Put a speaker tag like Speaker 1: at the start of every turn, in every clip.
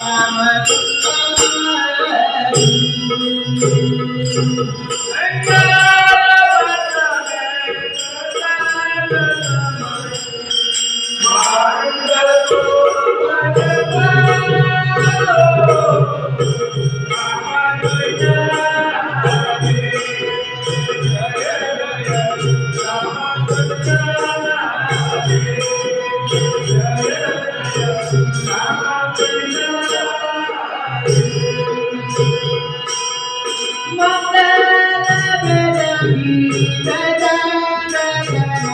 Speaker 1: Thank you.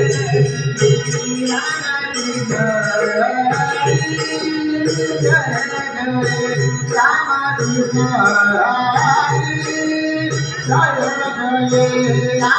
Speaker 1: चिधी चरण दे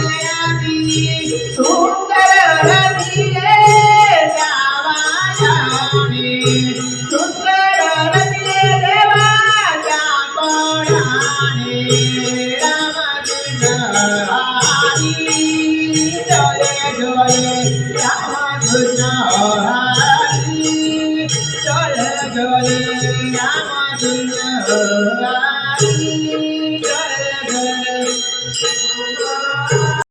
Speaker 1: Hare Hare